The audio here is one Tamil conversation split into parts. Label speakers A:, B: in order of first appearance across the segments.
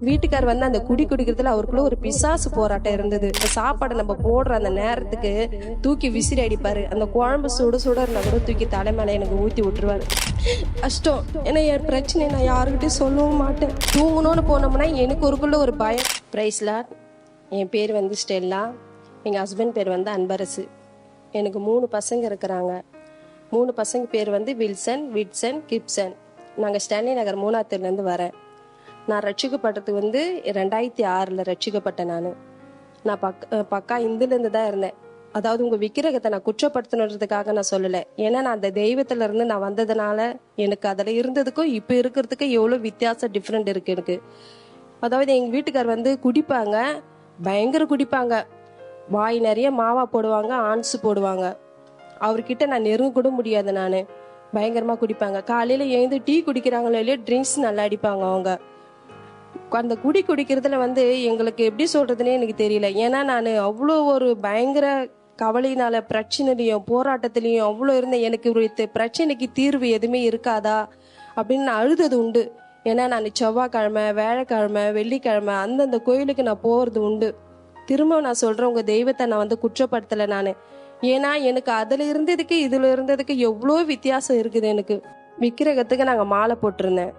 A: வீட்டுக்கார் வந்து அந்த குடி குடிக்கிறதுல அவருக்குள்ள ஒரு பிசாசு போராட்டம் இருந்தது. இந்த சாப்பாடை நம்ம போடுற அந்த நேரத்துக்கு தூக்கி விசிறி அடிப்பாரு. அந்த குழம்பு சுட சுட இருந்தா கூட தூக்கி தலை மேலே எனக்கு ஊத்தி விட்டுருவாரு. கஷ்டம். ஏன்னா என் பிரச்சனை நான் யாருக்கிட்டையும் சொல்லவும் மாட்டேன். தூங்கணும்னு போனோம்னா எனக்கு ஒருக்குள்ள ஒரு பயம். பிரைஸ்லா என் பேர் வந்து ஸ்டெல்லா. எங்கள் ஹஸ்பண்ட் பேர் வந்து அன்பரசு. எனக்கு மூணு பசங்க இருக்கிறாங்க. மூணு பசங்க பேர் வந்து வில்சன் விட்சன் கிப்சன். நாங்கள் ஸ்டான்லி நகர் மூணாத்துலேருந்து வரேன். நான் ரட்சிக்கப்பட்டது வந்து ரெண்டாயிரத்தி ஆறில் ரட்சிக்கப்பட்டேன் நான். நான் பக் பக்கா இந்துலேருந்து தான் இருந்தேன். அதாவது உங்கள் விக்கிரகத்தை நான் குற்றப்படுத்தணுன்றதுக்காக நான் சொல்லலை. ஏன்னா நான் அந்த தெய்வத்துல இருந்து நான் வந்ததுனால எனக்கு அதில் இருந்ததுக்கும் இப்போ இருக்கிறதுக்கும் எவ்வளோ வித்தியாசம் டிஃப்ரெண்ட் இருக்கு எனக்கு. அதாவது எங்கள் வீட்டுக்கார் வந்து குடிப்பாங்க. பயங்கர குடிப்பாங்க. வாய் நிறைய மாவா போடுவாங்க ஆன்ஸு போடுவாங்க. அவர்கிட்ட நான் நெருங்க கூட முடியாது நான். பயங்கரமாக குடிப்பாங்க. காலையில் எழுந்து டீ குடிக்கிறாங்களோ இல்லையோ ட்ரிங்க்ஸ் நல்லா அடிப்பாங்க அவங்க. அந்த குடி குடிக்கிறதுல வந்து எங்களுக்கு எப்படி சொல்றதுன்னே எனக்கு தெரியல. ஏன்னா நான் அவ்வளோ ஒரு பயங்கர கவலையினால பிரச்சனையிலையும் போராட்டத்திலையும் அவ்வளோ இருந்தேன். எனக்கு ஒரு பிரச்சனைக்கு தீர்வு எதுவுமே இருக்காதா? அப்படின்னு நான் அழுதது உண்டு. ஏன்னா நான் செவ்வாய்க்கிழமை வேலைக்கிழமை வெள்ளிக்கிழமை அந்தந்த கோயிலுக்கு நான் போகிறது உண்டு. திரும்ப நான் சொல்கிறேன் உங்கள் தெய்வத்தை நான் வந்து குற்றப்படுத்தலை நான். ஏன்னா எனக்கு அதில் இருந்ததுக்கு இதில் இருந்ததுக்கு எவ்வளோ வித்தியாசம் இருக்குது எனக்கு. விக்கிரகத்துக்கு நாங்கள் மாலை போட்டிருந்தேன்.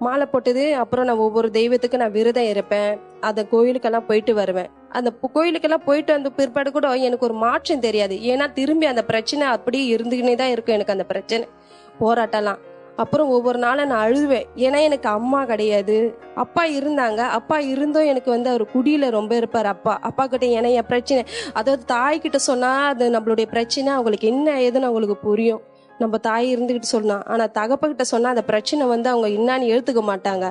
A: மாலை போட்டது அப்புறம் நான் ஒவ்வொரு தெய்வத்துக்கு நான் விரதம் இருப்பேன். அந்த கோயிலுக்கெல்லாம் போயிட்டு வருவேன். அந்த கோயிலுக்கெல்லாம் போயிட்டு வந்த பிற்பாடு கூட எனக்கு ஒரு மாற்றம் தெரியாது. ஏன்னா திரும்பி அந்த பிரச்சனை அப்படியே இருந்துக்கினே தான் இருக்கும் எனக்கு அந்த பிரச்சனை. போராட்டம்லாம். அப்புறம் ஒவ்வொரு நாளும் நான் அழுவேன். ஏன்னா எனக்கு அம்மா கிடையாது. அப்பா இருந்தாங்க. அப்பா இருந்தும் எனக்கு வந்து அவர் குடியில ரொம்ப இருப்பார் அப்பா. அப்பா கிட்ட ஏன்னா என் பிரச்சனை. அதாவது தாய்கிட்ட சொன்னா அது நம்மளுடைய பிரச்சனை. அவங்களுக்கு என்ன ஏதுன்னு அவங்களுக்கு புரியும். நம்ம தாய் இருந்துகிட்டு சொல்லலாம் ஆனா தகப்பகிட்ட சொன்னா அந்த பிரச்சனை வந்து அவங்க என்னன்னு எடுத்துக்க மாட்டாங்க.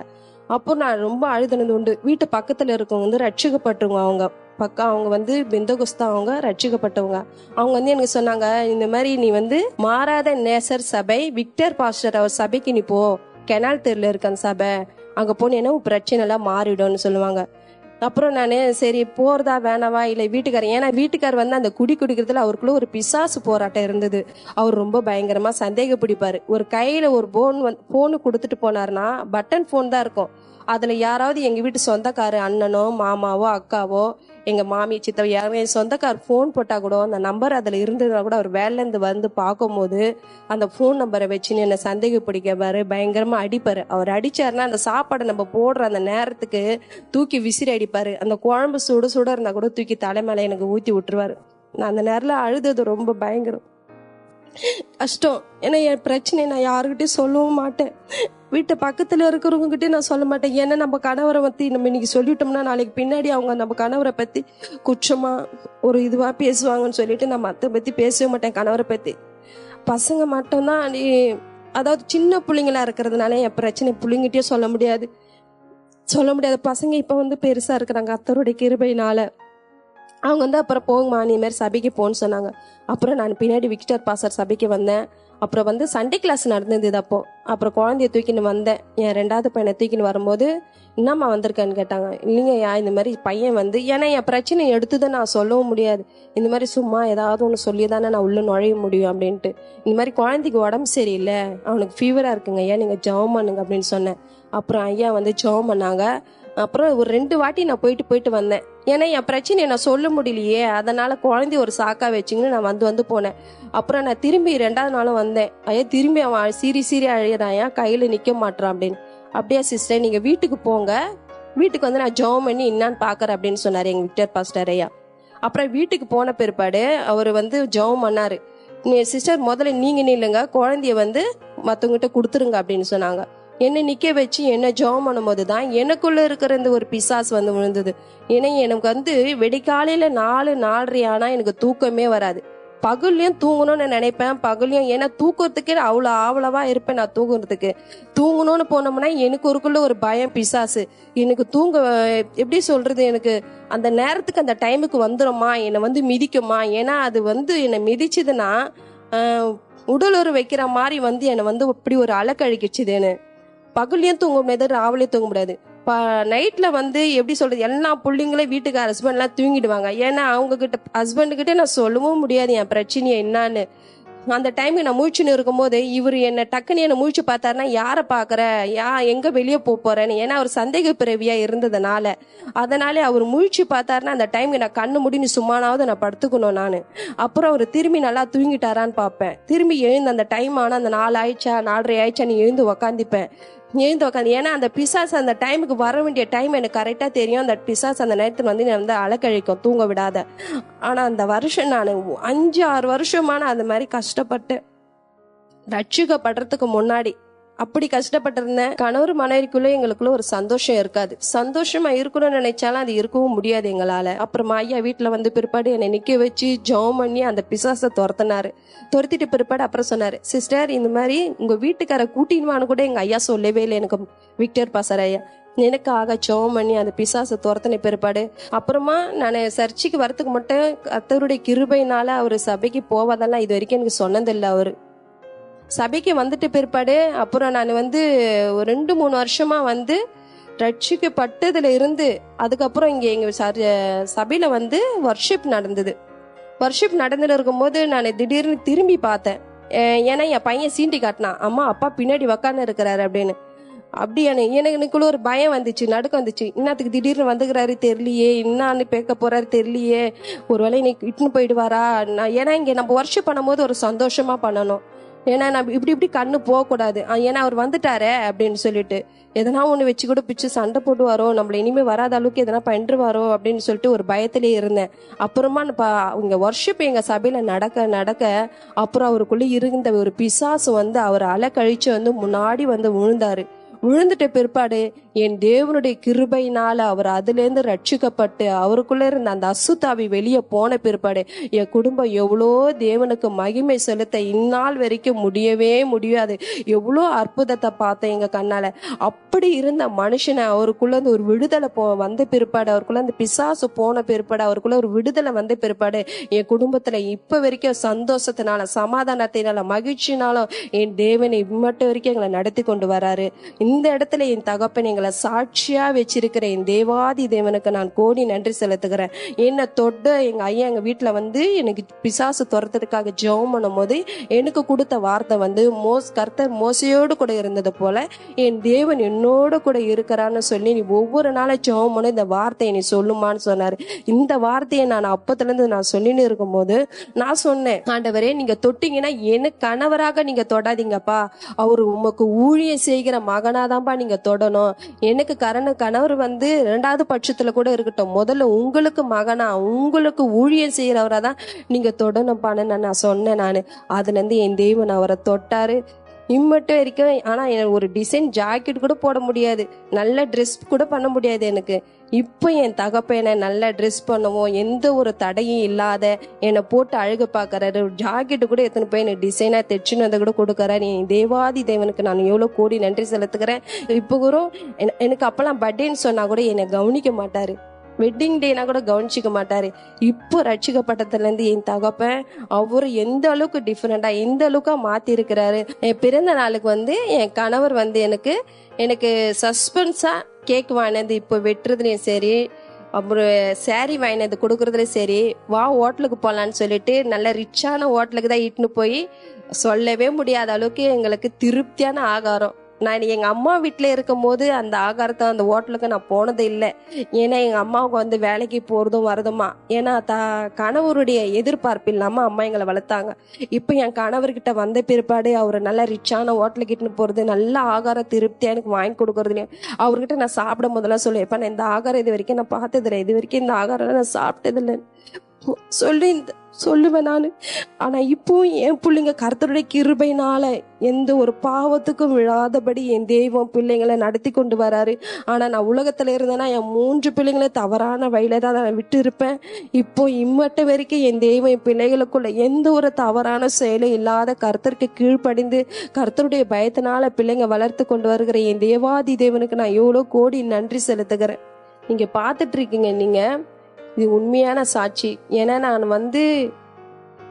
A: அப்போ நான் ரொம்ப அழுதுனது உண்டு. வீட்டு பக்கத்துல இருக்கவங்க வந்து ரட்சிக்கப்பட்டவங்க அவங்க. பக்கம் அவங்க வந்து பிந்தகுஸ்தா அவங்க ரட்சிக்கப்பட்டவங்க. அவங்க வந்து எனக்கு சொன்னாங்க இந்த மாதிரி நீ வந்து மாறாத நேசர் சபை விக்டர் பாஸ்டர் அவர் சபைக்கு நீ போ. கெனால் தெருல இருக்க அந்த சபை. அங்க போனேன்னா உன் பிரச்சனை எல்லாம் மாறிடும்னு சொல்லுவாங்க. அப்புறம் நான் சரி போறதா வேணாவா? இல்லை வீட்டுக்காரர் ஏன்னா வீட்டுக்கார் வந்து அந்த குடி குடிக்கிறதுல அவருக்குள்ள ஒரு பிசாசு போராட்டம் இருந்தது. அவர் ரொம்ப பயங்கரமா சந்தேகப்பிடிப்பாரு. ஒரு கையில ஒரு போன் வந் போனு கொடுத்துட்டு போனாருன்னா பட்டன் போன் தான் இருக்கும். அதுல யாராவது எங்க வீட்டு சொந்தக்காரு அண்ணனோ மாமாவோ அக்காவோ எங்க மாமி சித்தவ யாருமே என் சொந்தக்கார் ஃபோன் போட்டா கூட அந்த நம்பர் அதுல இருந்ததுனா கூட அவர் வேலைல இருந்து வந்து பார்க்கும்போது அந்த ஃபோன் நம்பரை வச்சுன்னு என்ன சந்தேகப்பிடிக்கப்பாரு பயங்கரமா அடிப்பாரு. அவர் அடிச்சாருன்னா அந்த சாப்பாடை நம்ம போடுற அந்த நேரத்துக்கு தூக்கி விசிறி அடிப்பாரு. அந்த குழம்பு சுட சுட இருந்தா கூட தூக்கி தலை மேல எனக்கு ஊத்தி விட்டுருவாரு. நான் அந்த நேரத்துல அழுதது ரொம்ப பயங்கரம். கஷ்டம். ஏன்னா என் பிரச்சனை நான் யாருக்கிட்டையும் சொல்லவும் மாட்டேன். வீட்டு பக்கத்தில் இருக்கிறவங்க கிட்டே நான் சொல்ல மாட்டேன். ஏன்னா நம்ம கணவரை பற்றி நம்ம இன்னைக்கு சொல்லிட்டோம்னா நாளைக்கு பின்னாடி அவங்க நம்ம கணவரை பற்றி குற்றமாக ஒரு இதுவாக பேசுவாங்கன்னு சொல்லிட்டு நான் மற்ற பற்றி பேசவே மாட்டேன் கணவரை பற்றி பசங்க மட்டும்தான் நீ அதாவது சின்ன பிள்ளைங்களா இருக்கிறதுனால என் பிரச்சனை பிள்ளைங்கிட்டே சொல்ல முடியாது. சொல்ல முடியாது. பசங்க இப்போ வந்து பெருசாக இருக்கிறாங்க. அத்தருடைய கிருபையினால. அவங்க வந்து அப்புறம் போங்கம்மா நீ மாதிரி சபைக்கு போன்னு சொன்னாங்க. அப்புறம் நான் பின்னாடி விக்டர் பாசர் சபைக்கு வந்தேன். அப்புறம் வந்து சண்டே கிளாஸ் நடந்தது அப்போ. அப்புறம் குழந்தைய தூக்கின்னு வந்தேன். என் ரெண்டாவது பையனை தூக்கின்னு வரும்போது என்னம்மா வந்திருக்கேன்னு? கேட்டாங்க. இல்லைங்கய்யா இந்த மாதிரி பையன் வந்து ஏன்னா என் பிரச்சனை எடுத்துதான் நான் சொல்லவும் முடியாது. இந்த மாதிரி சும்மா ஏதாவது ஒன்று சொல்லி தானே நான் உள்ளே நுழைய முடியும் அப்படின்ட்டு. இந்த மாதிரி குழந்தைக்கு உடம்பு சரியில்லை. அவனுக்கு ஃபீவராக இருக்குங்க ஐயா நீங்கள் ஜெபம் பண்ணுங்க அப்படின்னு சொன்னேன். அப்புறம் ஐயா வந்து ஜெபம் பண்ணாங்க. அப்புறம் ஒரு ரெண்டு வாட்டி நான் போயிட்டு போயிட்டு வந்தேன். ஏன்னா என் பிரச்சனையை நான் சொல்ல முடியலையே. அதனால குழந்தைய ஒரு சாக்கா வச்சுங்கன்னு நான் வந்து வந்து போனேன். அப்புறம் நான் திரும்பி ரெண்டாவது நாளும் வந்தேன். ஐயா திரும்பி அவன் சீரி சீரி அழையிறான் ஏன் கையில் நிற்க மாட்டான் அப்படின்னு. அப்படியே சிஸ்டர் நீங்கள் வீட்டுக்கு போங்க. வீட்டுக்கு வந்து நான் ஜெபம் பண்ணி என்னான்னு பார்க்குறேன் அப்படின்னு சொன்னார் எங்கள் விக்டர் பாஸ்டர் ஐயா. அப்புறம் வீட்டுக்கு போன பிற்பாடு அவர் வந்து ஜெபம் நீ சிஸ்டர் முதல்ல நீங்கள் நில்லுங்க. குழந்தைய வந்து மற்றவங்ககிட்ட கொடுத்துருங்க அப்படின்னு சொன்னாங்க. என்னை நிற்க வச்சு என்னை ஜெபம் பண்ணும்போது தான் எனக்குள்ளே இருக்கிற இந்த ஒரு பிசாஸ் வந்து விழுந்தது. ஏன்னா எனக்கு வந்து வெடிக்காலையில் நாலு நாலரை ஆனால் எனக்கு தூக்கமே வராது. பகல்லையும் தூங்கணும்னு நினைப்பேன். பகல்லையும் ஏன்னா தூக்கிறதுக்கே அவ்வளோ ஆவலவா இருப்பேன் நான் தூங்குறதுக்கு. தூங்கணும்னு போனோம்னா எனக்கு ஒருக்குள்ள ஒரு பயம் பிசாசு. எனக்கு தூங்க எப்படி சொல்றது எனக்கு? அந்த நேரத்துக்கு அந்த டைமுக்கு வந்துருமா? என்னை வந்து மிதிக்குமா? ஏன்னா அது வந்து என்னை மிதிச்சதுன்னா உடலுறு வைக்கிற மாதிரி வந்து என்னை வந்து இப்படி ஒரு அலக்கழிக்கிச்சுதுன்னு. பகல்லையும் தூங்க முடியாது ராவிலையும் தூங்க முடியாது. நைட்ல வந்து எப்படி சொல்றது எல்லா பிள்ளைங்களே வீட்டுக்கு ஹஸ்பண்ட்லாம் தூங்கிடுவாங்க. ஏன்னா அவங்க கிட்ட ஹஸ்பண்ட் கிட்ட நான் சொல்லவும் முடியாது என் பிரச்சனையை என்னன்னு. அந்த டைமுக்கு நான் முழிச்சுன்னு இருக்கும்போது இவர் என்ன டக்குன்னு என்ன முழிச்சு பார்த்தாருன்னா யாரை பார்க்குற? யா எங்கே வெளியே போக போறேன்னு. ஏன்னா அவர் சந்தேக பிறவியா இருந்ததுனால. அதனாலே அவர் முழிச்சு பார்த்தாருன்னா அந்த டைமுக்கு நான் கண்ணு முடின்னு சும்மானாவது நான் படுத்துக்கணும் நான். அப்புறம் அவர் திரும்பி நல்லா தூங்கிட்டாரான்னு பார்ப்பேன். திரும்பி எழுந்து அந்த டைம் ஆனால் அந்த நாலு ஆயிடுச்சா நாலரை ஆயிடுச்சா நீ எழுந்து உக்காந்திப்பேன். எழுந்து உக்காந்து. ஏன்னா அந்த பிசாஸ் அந்த டைமுக்கு வர வேண்டிய டைம் எனக்கு கரெக்டாக தெரியும். அந்த பிசாஸ் அந்த நேரத்தில் வந்து நான் வந்து அலக்கழிக்கும். தூங்க விடாத. ஆனால் அந்த வருஷம் நான் அஞ்சு ஆறு வருஷமா நான் அந்த மாதிரி கஷ்டப்பட்டேன் ரட்சிக்கப்படுறதுக்கு முன்னாடி அப்படி கஷ்டப்பட்டிருந்தேன் கணவர் மனைவிக்குள்ள எங்களுக்குள்ள ஒரு சந்தோஷம் இருக்காது. சந்தோஷமா இருக்கணும்னு நினைச்சாலும் அது இருக்கவும் முடியாது எங்களால. அப்புறமா ஐயா வீட்டுல வந்து பிற்பாடு என்னை நிக்க வச்சு ஜெபம் பண்ணி அந்த பிசாசை துரத்தினாரு. துரத்திட்டு பிற்பாடு அப்புறம் சொன்னாரு சிஸ்டர் இந்த மாதிரி உங்க வீட்டுக்கார கூட்டின்வான்னு கூட எங்க ஐயா சொல்லவே இல்லை. எனக்கு விக்டர் பாசர் ஐயா. எனக்காக ஜெபம் பண்ணி அந்த பிசாசை துரத்தின பிற்பாடு. அப்புறமா நான் சர்ச்சுக்கு வரத்துக்கு மட்டும் கத்தருடைய கிருபையினால அவர் சபைக்கு போவதெல்லாம் இது வரைக்கும் எனக்கு சொன்னதில்லை அவரு. சபைக்கு வந்துட்டு பிற்பாடு அப்புறம் நான் வந்து ஒரு ரெண்டு மூணு வருஷமா வந்து ரட்சிக்கப்பட்டதுல இருந்து அதுக்கப்புறம் இங்கே எங்க சர்- சபையில வந்து ஒர்ஷிப் நடந்தது. ஒர்ஷிப் நடந்துட்டு இருக்கும்போது நான் திடீர்னு திரும்பி பார்த்தேன். ஏன்னா என் பையன் சீண்டி காட்டினான். அம்மா அப்பா பின்னாடி உக்காந்து இருக்கிறாரு அப்படின்னு. அப்படி எனக்கு எனக்குள்ள ஒரு பயம் வந்துச்சு நடுக்கம் வந்துச்சு. இன்னத்துக்கு திடீர்னு வந்துக்கிறாரு தெரியலையே என்னான்னு பேக்க போறாரு தெரியலையே. ஒரு வேளை இன்னைக்கு இட்டுன்னு போயிடுவாரா? நான் ஏன்னா இங்க நம்ம ஒர்ஷிப் பண்ணும்போது ஒரு சந்தோஷமா பண்ணணும். ஏன்னா நம்ம இப்படி இப்படி கண்ணு போகக்கூடாது. ஏன்னா அவர் வந்துட்டாரே அப்படின்னு சொல்லிட்டு எதனா ஒன்று வச்சு கூட பிச்சு சண்டை போடுவாரோ நம்மள இனிமே வராத அளவுக்கு எதனா பண்ணிருவாரோ அப்படின்னு சொல்லிட்டு ஒரு பயத்திலே இருந்தேன். அப்புறமா நான் ஒர்ஷிப் எங்கள் சபையில் நடக்க நடக்க அப்புறம் அவருக்குள்ளே இருந்த ஒரு பிசாசு வந்து அவர் அலை கழிச்சு வந்து முன்னாடி வந்து விழுந்தாரு. விழுந்துட்ட பிற்பாடு என் தேவனுடைய கிருபையினால அவர் அதுலேருந்து ரட்சிக்கப்பட்டு அவருக்குள்ள இருந்த அந்த அசுத்தாவி வெளியே போன பிற்பாடு என் குடும்பம் எவ்வளோ தேவனுக்கு மகிமை செலுத்த இந்நாள் வரைக்கும் முடியவே முடியாது. எவ்வளோ அற்புதத்தை பார்த்தேன் எங்க கண்ணால. அப்படி இருந்த மனுஷனை அவருக்குள்ளேருந்து ஒரு விடுதலை போ வந்த பிற்பாடு அவருக்குள்ள அந்த பிசாசு போன பிற்பாடு அவருக்குள்ள ஒரு விடுதலை வந்த பிற்பாடு என் குடும்பத்துல இப்ப வரைக்கும் சந்தோஷத்தினால சமாதானத்தினால மகிழ்ச்சினாலும் என் தேவனை இம்மட்டும் வரைக்கும் எங்களை நடத்தி கொண்டு வராரு. இந்த இடத்துல என் தகப்பன் எங்களை சாட்சியா வச்சிருக்கிற என் தேவாதி தேவனுக்கு நான் கோடி நன்றி செலுத்துகிறேன். என்னை தொட்ட எங்க ஐயா எங்க வீட்டுல வந்து எனக்கு பிசாசு துரத்துறதுக்காக ஜெபம் பண்ணும் போது எனக்கு கொடுத்த வார்த்தை வந்து மோஸ் கர்த்தர் மோசையோடு கூட இருந்தது போல என் தேவன் என்னோட கூட இருக்கிறான்னு சொல்லி நீ ஒவ்வொரு நாளும் ஜெபம் பண்ண இந்த வார்த்தையை நீ சொல்லுமான்னு சொன்னாரு. இந்த வார்த்தையை நான் அப்பத்துல இருந்து நான் சொல்லின்னு இருக்கும்போது நான் சொன்னேன் ஆண்டவரே நீங்க தொட்டீங்கன்னா எனக்கு கணவராக நீங்க தொடாதீங்கப்பா. அவர் உமக்கு ஊழியம் செய்கிற மகனாதான்ப்பா நீங்க தொடணும். எனக்கு கரண கணவர் வந்து ரெண்டாவது பட்சத்துல கூட இருக்கட்டும். முதல்ல உங்களுக்கு மகனா உங்களுக்கு ஊழியம் செய்யறவரா தான் நீங்க தொடணும்ப்பான்னு நான் நான் சொன்னேன் நான். அதுல இருந்து என் தெய்வன் அவரை தொட்டாரு. இம்மட்டும் வரைக்கும் ஆனால் எனக்கு ஒரு டிசைன் ஜாக்கெட் கூட போட முடியாது. நல்ல ட்ரெஸ் கூட பண்ண முடியாது எனக்கு. இப்போ என் தகப்பனை நல்லா ட்ரெஸ் பண்ணவும். எந்த ஒரு தடையும் இல்லாத என்னை போட்டு அழகு பார்க்கறாரு. ஜாக்கெட்டு கூட எத்தனை போய் எனக்கு டிசைனாக தைச்சுன்னு வந்து கூட கொடுக்குறாரு. என் தேவாதி தேவனுக்கு நான் எவ்வளோ கோடி நன்றி செலுத்துக்கிறேன் இப்போ கூட எனக்கு அப்போல்லாம் பர்த்டேன்னு சொன்னால் கூட என்னை கவனிக்க மாட்டார். வெட்டிங் டேனா கூட கவனிச்சிக்க மாட்டாரு. இப்போ ரட்சிக்கப்பட்டதுலேருந்து என் தகப்பன் அவர் எந்த அளவுக்கு டிஃப்ரெண்டா எந்த அளவுக்கு மாத்தி இருக்கிறாரு என் பிறந்த நாளுக்கு வந்து என் கணவர் வந்து எனக்கு எனக்கு சஸ்பென்ஸா கேக் வாங்கினது இப்போ வெட்டுறதுலையும் சரி அப்புறம் சேரீ வாங்கினது கொடுக்கறதுலையும் சரி வா ஹோட்டலுக்கு போகலான்னு சொல்லிட்டு நல்ல ரிச்சான ஹோட்டலுக்கு தான் இட்டுன்னு போய் சொல்லவே முடியாத அளவுக்கு எங்களுக்கு திருப்தியான ஆகாரம். நான் எங்கள் அம்மா வீட்டில் இருக்கும்போது அந்த ஆகாரத்தை அந்த ஹோட்டலுக்கு நான் போனது இல்லை. ஏன்னா எங்கள் அம்மாவுக்கு வந்து வேலைக்கு போகிறதும் வரதுமா ஏன்னா த கணவருடைய எதிர்பார்ப்பு இல்லாமல் அம்மா எங்களை வளர்த்தாங்க. இப்போ என் கணவர்கிட்ட வந்த பிற்பாடு அவர் நல்ல ரிச்சான ஹோட்டலுக்கு இட்டுன்னு நல்ல ஆகாரம் திருப்தியாக எனக்கு வாங்கி இல்லையா? அவர்கிட்ட நான் சாப்பிடும் போதெல்லாம் சொல்லுவேன் இப்போ நான் இந்த ஆகாரம் இது வரைக்கும் நான் பார்த்ததில்லை. இது வரைக்கும் இந்த ஆகாரம் நான் சாப்பிட்டதில்லை சொல்லி சொல்லுவேன் நான். ஆனா இப்போவும் என் பிள்ளைங்க கருத்தருடைய கிருபைனால எந்த ஒரு பாவத்துக்கும் விழாதபடி என் தெய்வம் பிள்ளைங்களை நடத்தி கொண்டு வராரு. ஆனா நான் உலகத்துல இருந்தேன்னா என் மூன்று பிள்ளைங்களை தவறான வழியில தான் நான் விட்டு இருப்பேன் இப்போ இம்மட்ட வரைக்கும் என் தெய்வம் என் பிள்ளைகளுக்குள்ள எந்த ஒரு தவறான செயலும் இல்லாத கருத்தருக்கு கீழ்ப்படிந்து கருத்தருடைய பயத்தினால பிள்ளைங்க வளர்த்து கொண்டு வருகிற என் தேவாதி தேவனுக்கு நான் எவ்வளோ கோடி நன்றி செலுத்துகிறேன். நீங்க பார்த்துட்டு இருக்கீங்க நீங்க. இது உண்மையான சாட்சி. ஏன்னா நான் வந்து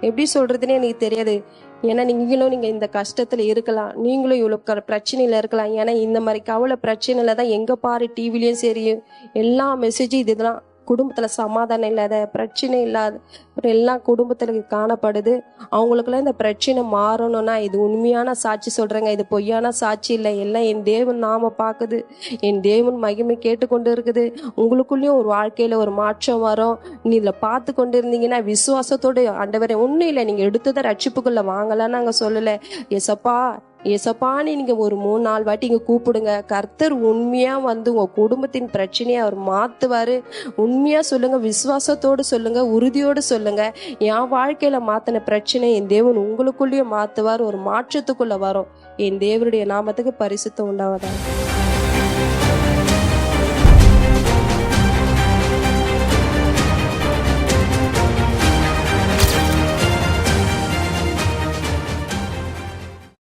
A: எப்படி சொல்றதுன்னு எனக்கு தெரியாது. ஏன்னா நீங்களும் நீங்கள் இந்த கஷ்டத்தில் இருக்கலாம். நீங்களும் இவ்வளோ க- பிரச்சனையில் இருக்கலாம். ஏன்னா இந்த மாதிரி கவலை பிரச்சனையில் தான் எங்கே பாரு டிவிலையும் சரி எல்லா மெசேஜும் இதுதான். குடும்பத்தில் சமாதானம் இல்லாத பிரச்சனை இல்லாத அப்புறம் எல்லாம் குடும்பத்தில் காணப்படுது. அவங்களுக்குலாம் இந்த பிரச்சனை மாறணும்னா இது உண்மையான சாட்சி சொல்கிறேங்க இது பொய்யான சாட்சி இல்லை. எல்லாம் என் தேவன் நாம பார்க்குது. என் தேவன் மகிமை கேட்டுக்கொண்டு இருக்குது. உங்களுக்குள்ளேயும் ஒரு வாழ்க்கையில் ஒரு மாற்றம் வரும். நீ இதில் பார்த்து கொண்டு இருந்தீங்கன்னா விசுவாசத்தோடு ஆண்டவரே ஒன்றும் இல்லை நீங்கள் எடுத்ததை ரட்சிப்புக்குள்ளே வாங்கலாம்னு நாங்கள் சொல்லலை. எசப்பா ஏசப்பான்னு நீங்கள் ஒரு மூணு நாலு வாட்டி இங்கே கூப்பிடுங்க. கர்த்தர் உண்மையாக வந்து உங்கள் குடும்பத்தின் பிரச்சனையை அவர் மாற்றுவார் உண்மையாக சொல்லுங்கள் விசுவாசத்தோடு சொல்லுங்கள் உறுதியோடு சொல்லுங்கள் என் வாழ்க்கையில் மாற்றின பிரச்சனை என் தேவன் உங்களுக்குள்ளேயும் மாற்றுவார் ஒரு மாற்றத்துக்குள்ளே வரும். என் தேவருடைய நாமத்துக்கு பரிசுத்தம் உண்டாவதா